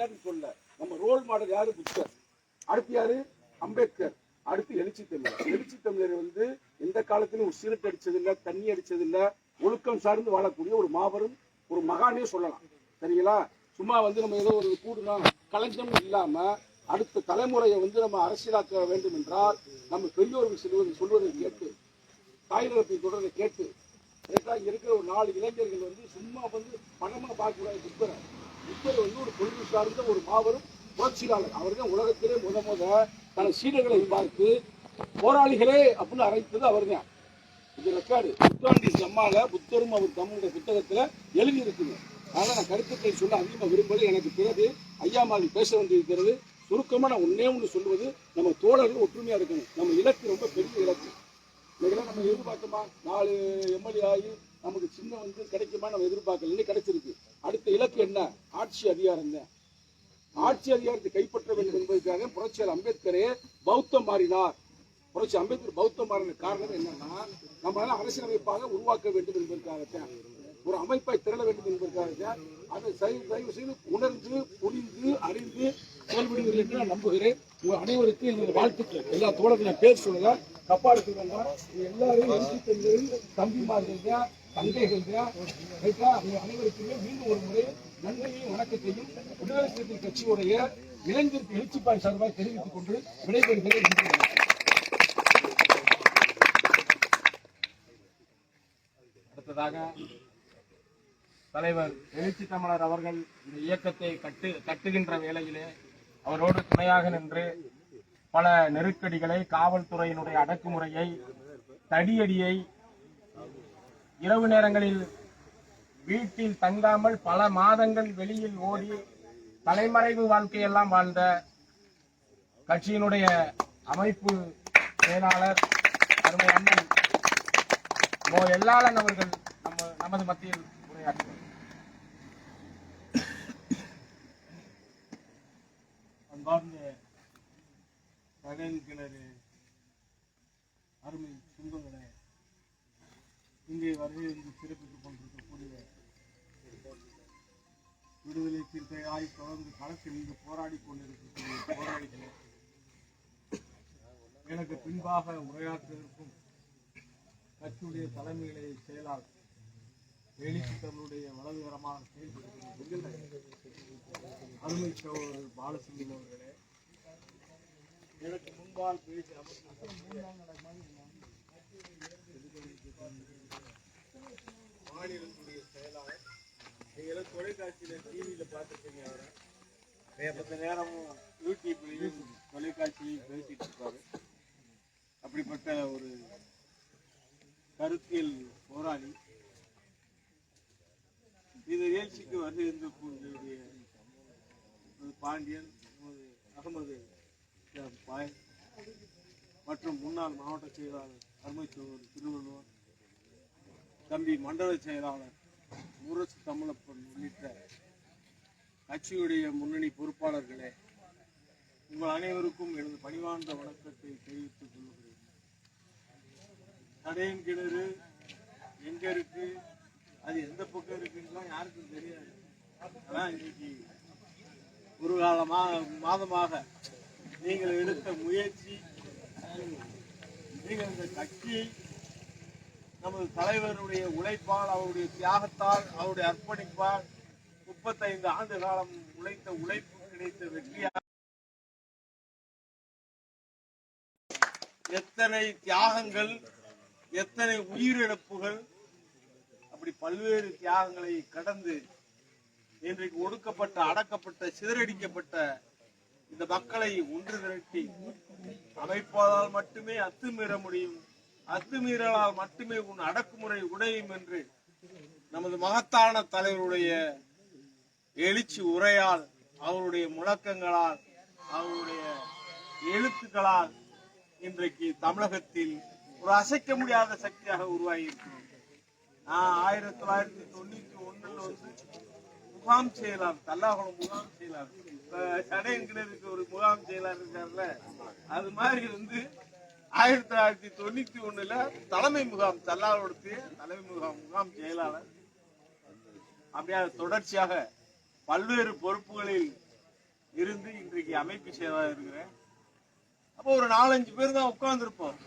யாருன்னு சொல்ல. நம்ம ரோல் மாடல் யாரு? புத்தர். அடுத்து யாரு? அம்பேத்கர். அடுத்து எழுச்சி தமிழர் எழுச்சி தமிழர் வந்து எந்த காலத்திலும் ஒரு சிறுட்டு அடிச்சதில்லை தண்ணி அடிச்சதில்லை ஒழுக்கம் சார்ந்து வாழக்கூடிய ஒரு மாபெரும் ஒரு மகானே சொல்லலாம். சரிங்களா? சும்மா வந்து நம்ம ஏதோ ஒரு கூடுனா கலஞ்சம் இல்லாம அடுத்த தலைமுறையை வந்து நம்ம அரசியலாக்க வேண்டும் என்றால் நம்ம பெரியோர்கள் சொல்வதை சொல்வதை கேட்டு தாய்நிலத்தின் தொடரை கேட்டு இருக்கிற ஒரு நாலு இளைஞர்கள் வந்து சும்மா வந்து பணமா பார்க்கக்கூடாது கூடாது புத்தர் வந்து ஒரு பொழுது சார்ந்த ஒரு மாபெரும் புரட்சியாளர். அவர்கள் உலகத்திலே முத முத தன சீடர்களை பார்த்து போராளிகளே அப்படின்னு அழைத்தது அவர் தான் இது ரெக்கார்டு புத்தாண்டி ஜம்மால புத்தரும் அவர் தம்முடைய புத்தகத்தில் எழுதி அதனால் நான் கருத்துக்களை சொல்ல அதிகமாக விரும்புவது எனக்கு பிறகு ஐயா மாதிரி பேச வேண்டியிருக்கிறது. சுருக்கமாக நான் ஒன்றே ஒன்று சொல்வது நம்ம தோழர்கள் ஒற்றுமையாக இருக்கணும். நம்ம இலக்கு ரொம்ப பெரிய இலக்கு. இன்னைக்கெல்லாம் நம்ம எதிர்பார்க்கமா? நாலு எம்எல்ஏ ஆகி நமக்கு சின்ன வந்து கிடைக்குமா நம்ம எதிர்பார்க்கலன்னு கிடைச்சிருக்கு. அடுத்த இலக்கு என்ன? ஆட்சி அதிகாரம் தான் ஆட்சி அதிகாரத்தை கைப்பற்ற வேண்டும் என்பதற்காக புரட்சியாளர் அம்பேத்கரே பௌத்தம் மாறினார். புரட்சி அம்பேத்கர் பௌத்தம் மாறின காரணம் என்னன்னா நம்மளால அரசியலமைப்பாக உருவாக்க வேண்டும் என்பதற்காகத்தான். ஒரு அமைப்பை திரள வேண்டும் என்பதற்காகத்தான். அதை தயவு செய்து உணர்ந்து புரிந்து அறிந்து செயல்படுவீர்கள் என்று நான் நம்புகிறேன். உங்கள் அனைவருக்கும் என்னுடைய வாழ்த்துக்கள். எல்லா தோழர்கள் நான் பேர் சொல்லுங்க தப்பா எடுத்துக்கோங்க இது எல்லாரும் எழுச்சி தம்பிமார்கள் தந்தை தங்கைகள் அனைவருக்குமே மீண்டும் ஒரு முறை நன்றியையும் வணக்கத்தையும் விடுதலை சிறுத்தை கட்சியுடைய இளைஞர் எழுச்சிப்பாய் சார்பாக தெரிவித்துக் கொண்டு விடைபெறுகிறேன். அடுத்ததாக தலைவர் எழுச்சி தமிழர் அவர்கள் இந்த இயக்கத்தை கட்டு கட்டுகின்ற வேளையிலே அவரோடு துணையாக நின்று பல நெருக்கடிகளை காவல்துறையினுடைய அடக்குமுறையை தடியடியை இரவு நேரங்களில் வீட்டில் தங்காமல் பல மாதங்கள் வெளியில் ஓடி தலைமறைவு வாழ்க்கையெல்லாம் வாழ்ந்த கட்சியினுடைய அமைப்பு செயலாளர் அருமை அண்ணன் மோ. எல்லாளன் அவர்கள் நம்ம நமது மத்தியில் உரையாற்றுவார். அன்பார்ந்த கடல் கிணறு அருமை இங்கே வருகை சிறப்பித்துக் கொண்டிருக்கக்கூடிய விடுதலை சிறுத்தைகளாய் தொடர்ந்து களத்தில் இங்கு போராடி கொண்டிருக்கக்கூடிய போராளிகளே எனக்கு பின்பாக உரையாற்றுவதற்கும் கட்சியுடைய தலைமையிலே நிலைய செயலாளர் எழுச்சி தன்னுடைய வலதுகரமாக அருமை சகோதரர் பாலசிங்கம் அவர்களே எனக்கு முன்பால் பேசி மாநிலத்துடைய செயலாளர். நீங்களும் தொலைக்காட்சியில டிவியில பார்த்துருக்கீங்க அவரை. மற்ற நேரமும் யூடியூப்லேயும் தொலைக்காட்சியிலையும் பேசிட்டு இருப்பாரு. அப்படிப்பட்ட ஒரு கருத்தியல் போராளி. இந்த நிகழ்ச்சிக்கு வந்து இருந்தக்கூடிய பாண்டியன் அகமது பாய் மற்றும் முன்னாள் மாவட்ட செயலாளர் அருமை சோழர் திருவள்ளுவர் தம்பி மண்டல செயலாளர் முரசு தமிழப்பன் உள்ளிட்ட கட்சியுடைய முன்னணி பொறுப்பாளர்களே உங்கள் அனைவருக்கும் எனது பணிவார்ந்த வணக்கத்தை தெரிவித்துக் கொள்கிறேன். தடையின் கிணறு எங்க இருக்கு? அது எந்த பக்கம் இருக்குன்னா யாருக்கும் தெரியாது. அதான் இன்னைக்கு ஒரு காலமா மாதமாக நீங்கள் எடுத்த முயற்சி நீங்கள் இந்த கட்சியை நமது தலைவருடைய உழைப்பால் அவருடைய தியாகத்தால் அவருடைய அர்ப்பணிப்பால் முப்பத்தைந்து ஆண்டு காலம் உழைத்த உழைப்பு கிடைத்த வெற்றியாக எத்தனை தியாகங்கள் எத்தனை உயிரிழப்புகள் அப்படி பல்வேறு தியாகங்களை கடந்து இன்றைக்கு ஒடுக்கப்பட்ட அடக்கப்பட்ட சிதறடிக்கப்பட்ட இந்த மக்களை ஒன்று திரட்டி அமைப்பதால் மட்டுமே அத்துமீற முடியும். அத்துமீறலால் மட்டுமே உன் அடக்குமுறை உடையும் என்று நமது மகத்தான தலைவருடைய எழுச்சி உரையால் அவருடைய முழக்கங்களால் அவருடைய எழுத்துக்களால் இன்றைக்கு தமிழகத்தில் ஒரு அசைக்க முடியாத சக்தியாக உருவாகி இருக்கிறோம் நான் ஆயிரத்தி தொள்ளாயிரத்தி தொண்ணூத்தி ஒண்ணுல வந்து முகாம் செயலாளர் தல்லாகுளம் முகாம் செயலாளர். இப்ப சடையங்கிணருக்கு ஒரு முகாம் செயலாளர் இருக்காருல்ல அது மாதிரி வந்து ஆயிரத்தி தொள்ளாயிரத்தி தொண்ணூத்தி ஒண்ணுல தலைமை முகாம் தல்லாகுளத்து தலைமை முகாம் முகாம் செயலாளர் அப்படியே தொடர்ச்சியாக பல்வேறு பொறுப்புகளில் இருந்து இன்றைக்கு அமைப்பு சேவா இருக்கிறேன். அப்போ ஒரு நாலஞ்சு பேர் தான் உட்கார்ந்துருப்போம்.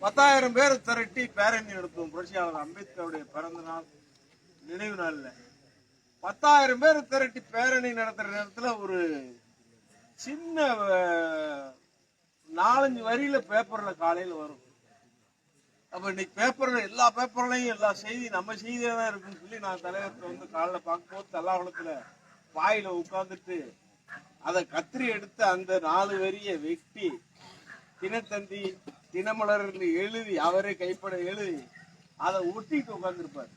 பத்தாயிரம் பேர் திரட்டி பேரணி நடத்துவோம். புரட்சியாளர் அம்பேத்கருடைய பிறந்த நாள் நினைவு நாள்ல. பத்தாயிரம் பேர் திரட்டி பேரணி நடத்துற நேரத்துல ஒரு சின்ன நாலஞ்சு வரியில பேப்பர்ல காலையில வரும். அப்ப இன்னைக்கு பேப்பர்ல எல்லா பேப்பர்லயும் எல்லா செய்தி நம்ம செய்தியா தான் இருக்குன்னு சொல்லி நான் தலைவர்கிட்ட வந்து காலைல பார்க்கும்போது தல்லாகுளத்துல வாயில உட்கார்ந்துட்டு அதை கத்திரி எடுத்து அந்த நாலு வரிய வெட்டி தினத்தந்தி தினமலர்னு எழுதி அவரே கைப்பட எழுதி அதை ஒட்டிட்டு உட்காந்துருப்பாரு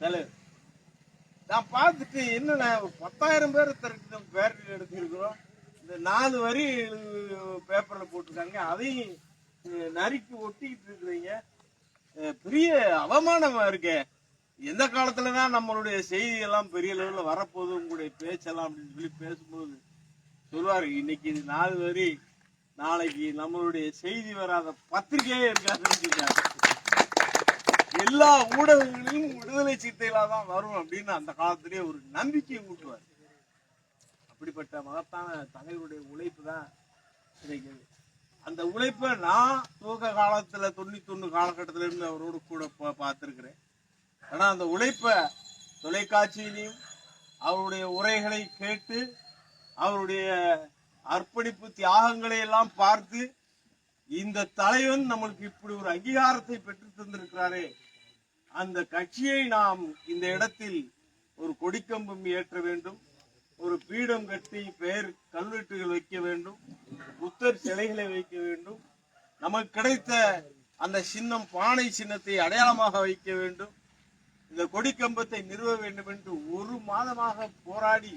தலைவர். நான் பார்த்துட்டு என்னென்ன பத்தாயிரம் பேர் திரட்டி பேரட்டி எடுத்திருக்கிறோம். இந்த நாலு வரி பேப்பரில் போட்டிருக்காங்க. அதையும் நறுக்கி ஒட்டிக்கிட்டு இருக்கிறீங்க. பெரிய அவமானமாக இருக்கே. எந்த காலத்துலதான் நம்மளுடைய செய்தியெல்லாம் பெரிய லெவலில் வரப்போகுது? உங்களுடைய பேச்செல்லாம் அப்படின்னு சொல்லி பேசும்போது சொல்லுவார் இன்னைக்கு இது நாலு வரி. நாளைக்கு நம்மளுடைய செய்தி வராத பத்திரிகையே இருக்காதுன்னு எல்லா ஊடகங்களிலும் விடுதலை சித்தைகளா தான் வரும் அப்படின்னு அந்த காலத்திலேயே ஒரு நம்பிக்கையை கூட்டுவார் அப்படிப்பட்ட மகத்தான தலைவருடைய உழைப்பு தான் கிடைக்கிறது. அந்த உழைப்பை நான் துவக்க காலத்தில் தொண்ணூத்தி ஒண்ணு இருந்து அவரோடு கூட பா- பார்த்திருக்கிறேன். ஆனால் அந்த உழைப்பை தொலைக்காட்சியிலையும் அவருடைய உரைகளை கேட்டு அவருடைய அர்ப்பணிப்பு தியாகங்களை எல்லாம் பார்த்து இந்த தலைவன் நம்மளுக்கு இப்படி ஒரு அங்கீகாரத்தை பெற்று தந்திருக்கிறாரே அந்த கட்சியை நாம் இந்த இடத்தில் ஒரு கொடிக்கம்பம் ஏற்ற வேண்டும். ஒரு பீடம் கட்டி பெயர் கல்வெட்டுகள் வைக்க வேண்டும் புத்தர் சிலைகளை வைக்க வேண்டும் நமக்கு கிடைத்த அந்த சின்னம் பானை சின்னத்தை அடையாளமாக வைக்க வேண்டும் இந்த கொடிக்கம்பத்தை நிறுவ வேண்டும் என்று ஒரு மாதமாக போராடி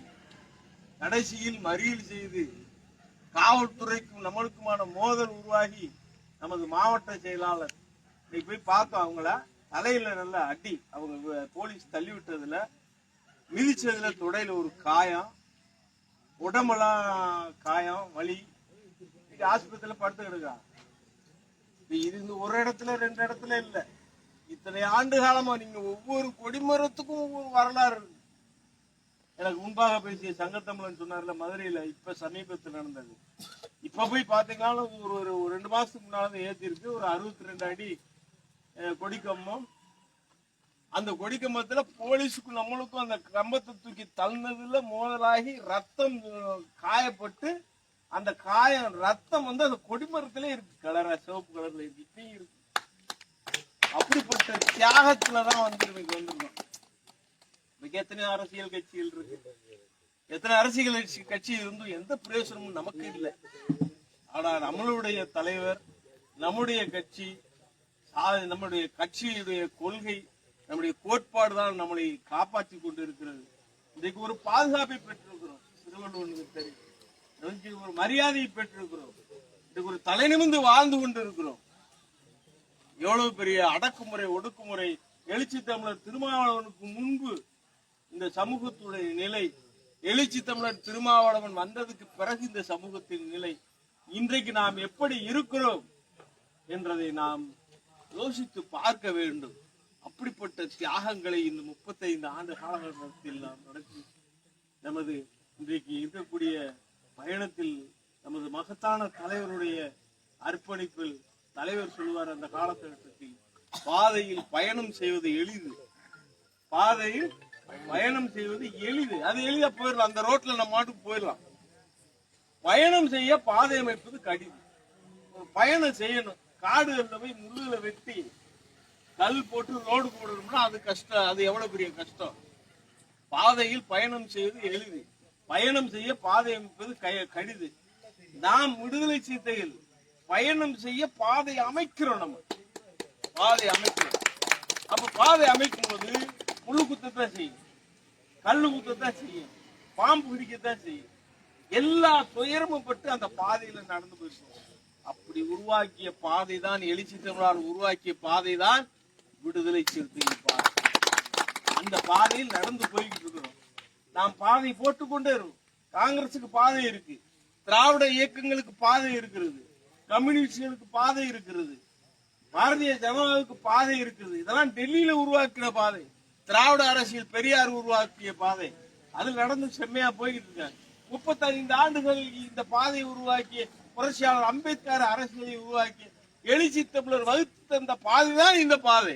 கடைசியில் மறியல் செய்து காவல்துறைக்கும் நம்மளுக்குமான மோதல் உருவாகி நமது மாவட்ட செயலாளர் இன்னைக்கு போய் பார்த்தோம் அவங்கள தலையில நல்லா அடி அவங்க போலீஸ் தள்ளி விட்டதுல மிதிச்சதுல தொடையில ஒரு காயம் உடம்பெல்லாம் காயம் வலி. இன்னைக்கு ஆஸ்பத்திரியில படுத்து கிடக்கா. இது இந்த ஒரு இடத்துல ரெண்டு இடத்துல இல்ல. இத்தனை ஆண்டு காலமா நீங்க ஒவ்வொரு கொடிமரத்துக்கும் ஒவ்வொரு வரலாறு இருக்கு. எனக்கு முன்பாக பேசிய சங்கத்தமிழன் சொன்னார்ல மதுரையில இப்ப சமீபத்தில் நடந்தது. இப்ப போய் பாத்தீங்கன்னா ஒரு ஒரு ரெண்டு மாசத்துக்கு முன்னால ஏத்தி இருக்கு ஒரு அறுபத்தி ரெண்டு அடி கொடிக்கம்பம் அந்த கொடி கம்பத்துல போலீஸுக்கும் நம்மளுக்கும் அந்த கம்பத்தை தூக்கி தள்ளினதுல மோதலாகி ரத்தம் காயப்பட்டு அந்த காயம் ரத்தம் வந்து அந்த கொடிமரத்திலே இருக்கு. கலரா சிவப்பு கலர்ல இருக்கு. இப்பயும் இருக்கு. அப்படிப்பட்ட தியாகத்துலதான் வந்து இன்னைக்கு வந்திருக்கோம். இன்னைக்கு எத்தனை அரசியல் கட்சிகள் இருக்கு? எத்தனை அரசியல் கட்சி- கட்சி இருந்தும் எந்த பிரயோசனமும் நமக்கு இல்லை. ஆனா நம்மளுடைய தலைவர் நம்முடைய கட்சி நம்முடைய கட்சியுடைய கொள்கை நம்முடைய கோட்பாடு தான் நம்மளை காப்பாற்றி கொண்டு இருக்கிறது இன்றைக்கு ஒரு பாதுகாப்பை பெற்றிருக்கிறோம். திருவள்ளுவனுக்கு தெரியும். ஒரு மரியாதையை பெற்றிருக்கிறோம். இன்றைக்கு ஒரு தலை நிமிர்ந்து வாழ்ந்து கொண்டு இருக்கிறோம் எவ்வளவு பெரிய அடக்குமுறை ஒடுக்குமுறை எழுச்சி தமிழர் திருமாவளவனுக்கு முன்பு இந்த சமூகத்துடைய நிலை எழுச்சி தமிழர் திருமாவளவன் வந்ததுக்கு பிறகு இந்த சமூகத்தின் நிலை இன்றைக்கு நாம் எப்படி இருக்கிறோம் என்றதை நாம் யோசித்து பார்க்க வேண்டும். அப்படிப்பட்ட தியாகங்களை இந்த முப்பத்தைந்து ஆண்டு காலகட்டத்தில் நாம் நடத்தி நமது இன்றைக்கு இருக்கக்கூடிய பயணத்தில் நமது மகத்தான தலைவருடைய அர்ப்பணிப்பில் தலைவர் சொல்வார் அந்த காலகட்டத்தில் பாதையில் பயணம் செய்வது எளிது. பாதையில் பயணம் செய்வது எளிது. அது எளிதா போயிடலாம். அந்த ரோட்ல நம்ம மாட்டுக்கு போயிடலாம். பயணம் செய்ய பாதை அமைப்பது கடினம். பயணம் செய்யணும். காடுகளில் போய் முள்ளுல வெட்டி கல் போட்டு ரோடு போடணும்னா அது கஷ்டம். அது எவ்வளவு பெரிய கஷ்டம்? பாதையில் பயணம் செய்வது எளிது. பயணம் செய்ய பாதை அமைப்பது க- கடிது. நாம் விடுதலை சீத்தையில் பயணம் செய்ய பாதை அமைக்கிறோம் நம்ம. பாதை அமைக்கிறோம். அப்ப பாதை அமைக்கும் போது முள்ளு குத்தத்தான் செய்யும். கல்லு குத்தத்தான் செய்யும். பாம்பு பிடிக்கத்தான் செய்யும். எல்லா துயரமும் பட்டு அந்த பாதையில நடந்து போயிருக்கோம் அப்படி உருவாக்கிய பாதை தான் எழுச்சி தமிழால் உருவாக்கிய பாதை தான் விடுதலை சிறுத்தைகள் பாதை. அந்த பாதையில் நடந்து போய்கிட்டு இருக்கிறோம். நாம் பாதை போட்டுக்கொண்டே இருக்கோம் காங்கிரசுக்கு பாதை இருக்கு. திராவிட இயக்கங்களுக்கு பாதை இருக்கிறது. கம்யூனிஸ்டுகளுக்கு பாதை இருக்கிறது. பாரதிய ஜனதாவுக்கு பாதை இருக்குது. இதெல்லாம் டெல்லியில உருவாக்கின பாதை. திராவிட அரசியல் பெரியார் உருவாக்கிய பாதை. அது நடந்து செம்மையா போய்கிட்டு இருக்காங்க முப்பத்தைந்து ஆண்டுகள் இந்த பாதையை உருவாக்கி புரட்சியாளர் அம்பேத்கர் அரசியலை உருவாக்கி எழுச்சி தமிழர் வகுத்து தந்த பாதை தான் இந்த பாதை.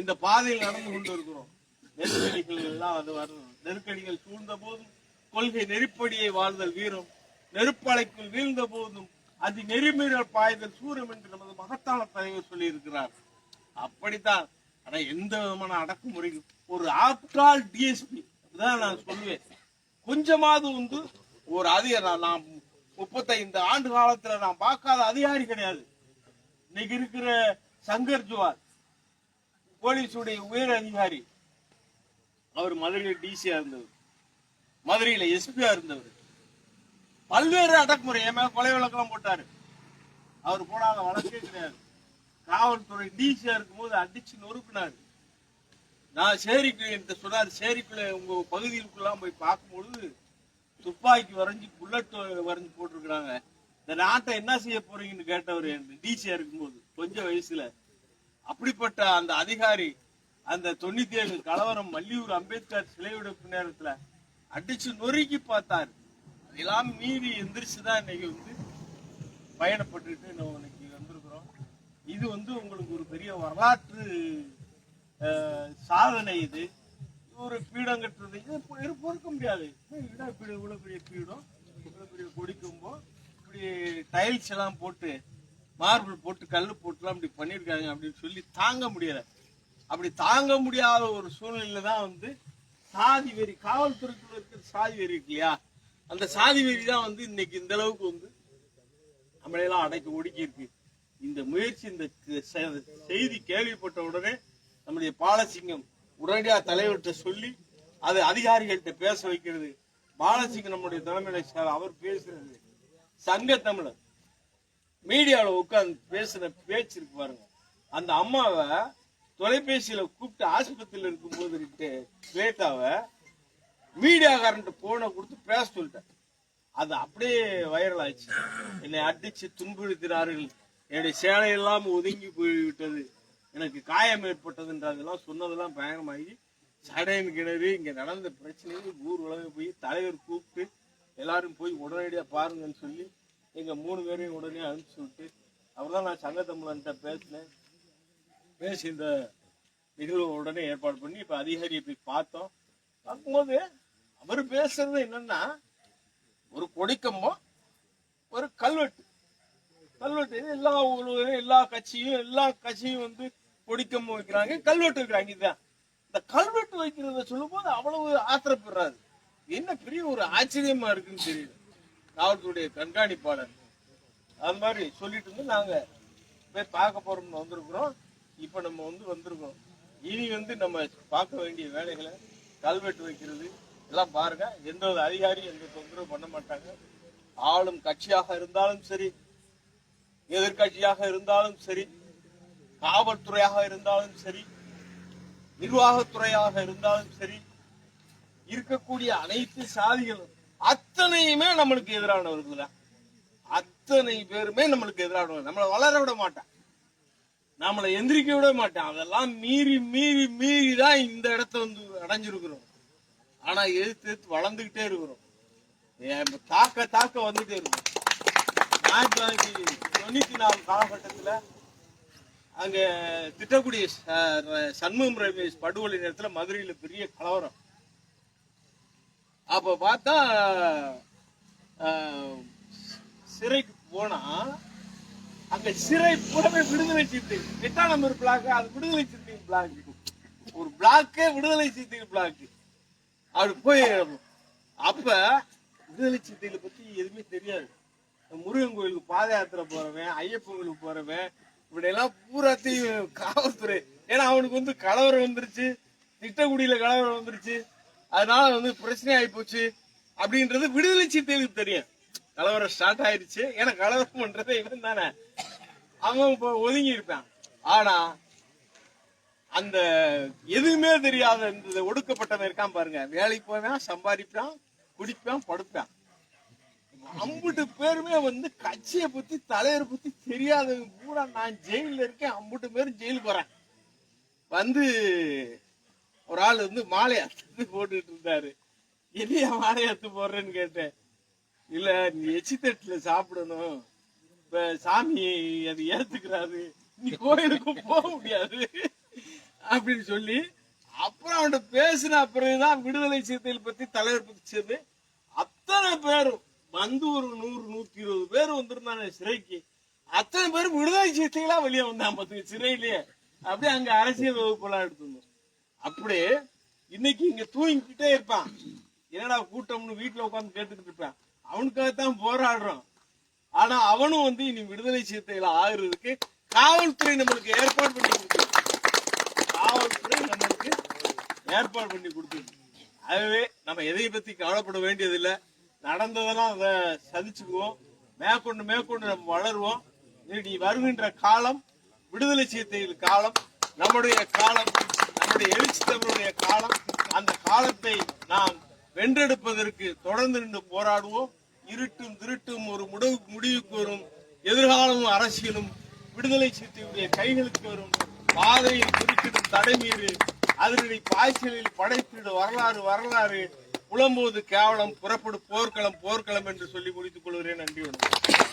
இந்த பாதையில் நடந்து கொண்டு இருக்கிறோம் நெருக்கடிகள் எல்லாம் அது வரணும் நெருக்கடிகள் சூழ்ந்த போதும் கொள்கை நெருப்படியை வாழ்தல் வீரம் நெருப்பலைக்குள் வீழ்ந்த போதும் அது நெறிமீறல் பாய்தல் சூரம் என்று நமது மகத்தான தலைவர் சொல்லி இருக்கிறார் அப்படித்தான். ஆனா எந்த விதமான அடக்குமுறையும் ஒரு ஆப்கால் டிஎஸ்பி தான் நான் சொல்லுவேன். கொஞ்சமாவது வந்து ஒரு அதிக நான் முப்பத்தைந்து ஆண்டு காலத்துல நான் பார்க்காத அதிகாரி கிடையாது. இன்னைக்கு இருக்கிற சங்கர் ஜுவார் போலீஸுடைய உயர் அதிகாரி அவர் மதுரையில் டிசியா இருந்தவர். மதுரையில எஸ்பியா இருந்தவர். பல்வேறு அடக்குமுறை என் மேல கொலை வழக்கெல்லாம் போட்டாரு. அவர் போடாத வழக்கே கிடையாது. காவல்துறை டிசியா இருக்கும்போது அடிச்சு நொறுக்குனாரு. நான் சேரிக்கு என்கிட்ட சொன்னார் சேரிக்குள்ள உங்க பகுதிகளுக்குலாம் போய் பார்க்கும்பொழுது துப்பாக்கி வரைஞ்சி புல்லட் வரைஞ்சி போட்டிருக்கிறாங்க. இந்த நாட்டை என்ன செய்ய போறீங்கன்னு கேட்டவர் டிசியா இருக்கும்போது கொஞ்சம் வயசுல. அப்படிப்பட்ட அந்த அதிகாரி அந்த தொண்ணூத்தி ஏழு கலவரம் மல்லியூர் அம்பேத்கர் சிலை நேரத்துல அடிச்சு நொறுக்கி பார்த்தார். அதெல்லாம் மீறி எந்திரிச்சுதான் இன்னைக்கு வந்து பயணப்பட்டுட்டு நம்ம இன்னைக்கு வந்திருக்கிறோம். இது வந்து உங்களுக்கு ஒரு பெரிய வரலாற்று சாதனை இது. ஒரு பீடம் கட்டுறது. இது பொறுக்க முடியாது. என்ன பீடம் பெரிய பீடம்? இவ்வளோ பெரிய கொடிக்கும்போ இப்படி டைல்ஸ் எல்லாம் போட்டு மார்பிள் போட்டு கல் போட்டுலாம் அப்படி பண்ணியிருக்காங்க அப்படின்னு சொல்லி தாங்க முடியல. அப்படி தாங்க முடியாத ஒரு சூழ்நிலையில தான் வந்து சாதி வெறி காவல்துறைக்குள்ள இருக்கிற சாதி வெறி இருக்கு இல்லையா? அந்த சாதி வெறி தான் வந்து இன்னைக்கு இந்த அளவுக்கு வந்து நம்மளையெல்லாம் அடைக்க ஒடுக்கி இருக்கு. இந்த முயற்சி இந்த செ- செய்தி கேள்விப்பட்ட உடனே நம்முடைய பாலசிங்கம் உடனடியாக தலைவர்கிட்ட சொல்லி அது அதிகாரிகள்கிட்ட பேச வைக்கிறது. பாலசிங்கம் நம்முடைய தலைமையில அவர் பேசுறது. சங்க தமிழர் மீடியாவில் உட்காந்து பேசின பேச்சு இருக்கு பாருங்க. அந்த அம்மாவை தொலைபேசியில் கூப்பிட்டு ஆஸ்பத்திரியில் இருக்கும்போது ஸ்வேதாவை மீடியாக்காரன்ட்டு போனை கொடுத்து பேச சொல்லிட்டேன். அது அப்படியே வைரல் ஆச்சு என்னை அடித்து துன்புறுத்தினார்கள். என்னுடைய சேலை எல்லாம் ஒதுங்கி போய்விட்டது. எனக்கு காயம் ஏற்பட்டதுன்றதெல்லாம் சொன்னதெல்லாம் பயங்கரமாகி சடையன் கிணறு இங்கே நடந்த பிரச்சனையை ஊர் உலக போய் தலைவர் கூப்பிட்டு எல்லாரும் போய் உடனடியாக பாருங்கன்னு சொல்லி எங்கள் மூணு பேரையும் உடனே அனுப்பிச்சி விட்டு அவர் தான் நான் சங்க தமிழன்ட்ட பேசினேன். பேசி இந்த நிகழ்வு உடனே ஏற்பாடு பண்ணி இப்போ அதிகாரியை போய் பார்த்தோம். பார்க்கும்போது அவர் பேசுறது என்னன்னா ஒரு கொடிக்கம்பம் ஒரு கல்வெட்டு. கல்வெட்டு எல்லா ஊர்களும் எல்லா கட்சியும் எல்லா கட்சியும் வந்து கொடிக்கம்பம் வைக்கிறாங்க கல்வெட்டு வைக்கிறாங்க இதுதான். இந்த கல்வெட்டு வைக்கிறத சொல்லும்போது அவ்வளவு ஆத்திரப்படுறாரு. என்ன பெரிய ஒரு ஆச்சரியமா இருக்குன்னு தெரியல காவல்துறையுடைய கண்காணிப்பாளர். அது மாதிரி சொல்லிட்டு இருந்து நாங்கள் போய் பார்க்க போறோம்னு வந்திருக்கிறோம். இப்போ நம்ம வந்து வந்திருக்கோம். இனி வந்து நம்ம பார்க்க வேண்டிய வேலைகளை கல்வெட்டு வைக்கிறது எல்லாம் பாருங்க. எந்த ஒரு அதிகாரி எந்த தொந்தரவு பண்ண மாட்டாங்க. ஆளும் கட்சியாக இருந்தாலும் சரி எதிர்கட்சியாக இருந்தாலும் சரி காவல்துறையாக இருந்தாலும் சரி நிர்வாகத்துறையாக இருந்தாலும் சரி இருக்கக்கூடிய அனைத்து சாதிகளும் அத்தனையுமே நம்மளுக்கு எதிரானவர்கள் அத்தனை பேருமே நம்மளுக்கு எதிரானவர் நம்மளை வளர விட மாட்டான். நம்மளை எந்திரிக்க விட மாட்டான். அதெல்லாம் மீறி மீறி மீறி தான் இந்த இடத்த வந்து அடைஞ்சிருக்கிறோம். ஆனா எதிர்த்து எதிர்த்து வளர்ந்துகிட்டே இருக்கிறோம். தாக்க தாக்க வந்துட்டே இருக்கும் ஆயிரத்தி தொள்ளாயிரத்தி தொண்ணூத்தி நாலு காலகட்டத்துல அங்க திட்டக்குடி சண்முகம் ரமேஷ் படுகொலை நேரத்துல மதுரையில பெரிய கலவரம். அப்ப பார்த்தா சிறைக்கு போனா அங்க சிறை புறமே விடுதலை சிறுத்தை எட்டாம் நம்பர் பிளாக் அது விடுதலை சிறுத்தை பிளாக் ஒரு பிளாக்கே விடுதலை சிறுத்தை பிளாக் அப்படி போய் அப்ப விடுதலை சிறுத்தைகளை பத்தி எதுவுமே தெரியாது. முருகன் கோயிலுக்கு பாத யாத்திரை போறவன் ஐயப்பன் கோயிலுக்கு போறவன் இப்படி எல்லாம் பூராத்தையும் காவல்துறை. ஏன்னா அவனுக்கு வந்து கலவரம் வந்துருச்சு. திட்டக்குடியில கலவரம் வந்துருச்சு. அதனால வந்து பிரச்சனை ஆகி போச்சு. அப்படின்றது விடுதலை சிறுத்தைகளுக்கு தெரியும். கலவரம் ஸ்டார்ட் ஆயிருச்சு. ஏன்னா கலவரம் பண்றது இவன் தானே. அவன் இப்போ ஒதுங்கி இருப்பான் ஆனா அந்த எதுவுமே தெரியாத இந்த ஒடுக்கப்பட்டவன் இருக்கான் பாருங்க. வேலைக்கு போவேன் சம்பாதிப்பான் குடிப்பான் படுப்பான். அம்புட்டு பேருமே வந்து கட்சியை பத்தி தலைவரை பத்தி தெரியாதவங்க கூட நான் ஜெயில இருக்கேன். அம்புட்டு பேரும் ஜெயிலுக்கு போறேன். வந்து ஒரு ஆள் வந்து மாலை அத்து போட்டுட்டு இருந்தாரு. எதையா மாலை அத்து போடுறேன்னு கேட்டேன். இல்ல நீ எச்சி தட்டுல சாப்பிடணும். இப்ப சாமி அது ஏத்துக்கிறாரு. நீ கோயிலுக்கு போக முடியாது. அப்படின்னு சொல்லி அப்புறம் அவன்கிட்ட பேசின பிறகுதான் விடுதலை சிறுத்தைகள் பத்தி தலைவர் பத்தி அத்தனை பேரும் வந்து ஒரு நூறு நூத்தி இருபது பேர் வந்திருந்தாங்க சிறைக்கு. அத்தனை பேரும் விடுதலை சிறுத்தைகளா வெளியே வந்தான் பாத்துங்க சிறையிலேயே. அப்படியே அங்க அரசியல் வகுப்பெல்லாம் எடுத்துருந்தோம். அப்படியே இன்னைக்கு இங்க தூங்கிக்கிட்டே இருப்பான். என்னடா கூட்டம்னு வீட்டுல உட்காந்து கேட்டுக்கிட்டு இருப்பான். அவனுக்காகத்தான் போராடுறோம். ஆனா அவனும் வந்து இனி விடுதலை சிறுத்தைகள் ஆகுறதுக்கு காவல்துறை நம்மளுக்கு ஏற்பாடு பண்ணி கொடுத்து காவல்துறை நம்மளுக்கு ஏற்பாடு பண்ணி கொடுத்துருக்கு ஆகவே நம்ம எதை பத்தி கவலைப்பட வேண்டியதில்லை. நடந்ததெல்லாம் அதை சதிச்சுக்குவோம் மேற்கொண்டு மேற்கொண்டு நம்ம வளருவோம். நீ வருகின்ற காலம் விடுதலை சிறுத்தைகள் காலம் நம்முடைய காலம் நம்முடைய எழுச்சி தமிழுடைய காலம் அந்த காலத்தை நாம் வென்றெடுப்பதற்கு தொடர்ந்து நின்று போராடுவோம். இருட்டும் திருட்டும் ஒரு முடிவு முடிவுக்கு வரும். எதிர்காலமும் அரசியலும் விடுதலை சிறுத்தையுடைய கைகளுக்கு வரும். பாதையில் குறுக்கிடும் தடைமீறு அதனுடைய பாய்ச்சலில் படைத்திடு வரலாறு வரலாறு. புலம்போது கேவலம் புறப்படும் போர்க்களம் போர்க்களம் என்று சொல்லி முடித்துக் கொள்கிறேன். நன்றி வணக்கம்.